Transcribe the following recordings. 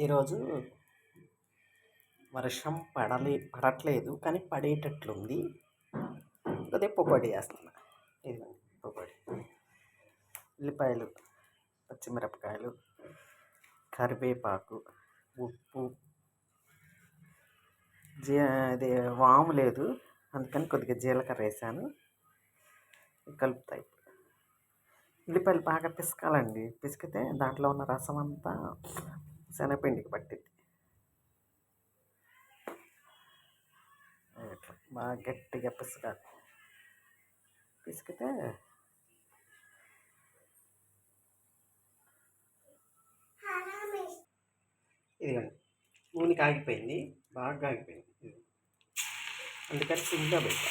ఈరోజు వర్షం పడలే పడట్లేదు కానీ పడేటట్లుంది. కొద్దిగా పొగడి వేస్తున్నా ఇది పొగడి ఉల్లిపాయలు పచ్చిమిరపకాయలు కరివేపాకు ఉప్పు. జీ అది వాము లేదు. అందుకని కొద్దిగా జీలకర్ర వేసాను. కలుపుతాయి ఉల్లిపాయలు బాగా పిసకాలండి. పిసికితే దాంట్లో ఉన్న రసం అంతా శనగపిండికి పట్టింది ఇట్లా బాగా గట్టిగా పిసకాలి పిసికితే ఇదిగోండి నూనె కాగిపోయింది బాగా కాగిపోయింది. అందుకని సింగ్గా పెట్టా.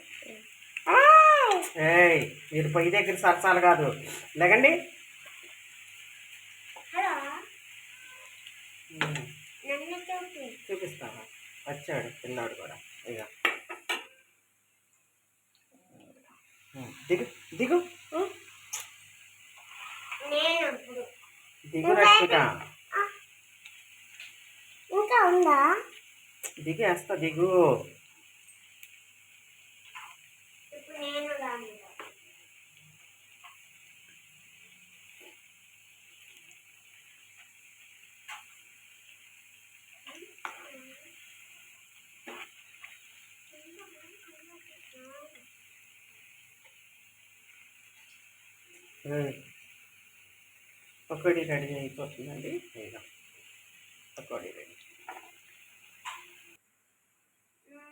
ఏయ్ మీరు పొయ్యి దగ్గర సరసాలు కాదు. లేకండి. చూపిస్తాను వచ్చాడు పిల్లాడు కూడా. ఇక దిగు దిగు. దిగు రక్షిత. ఇంకా ఉందా? దిగేస్తా దిగు ఇప్పుడు నేను రాను ఏయ్, పకోడీ రెడీ అయిపోతుందండి. ఇక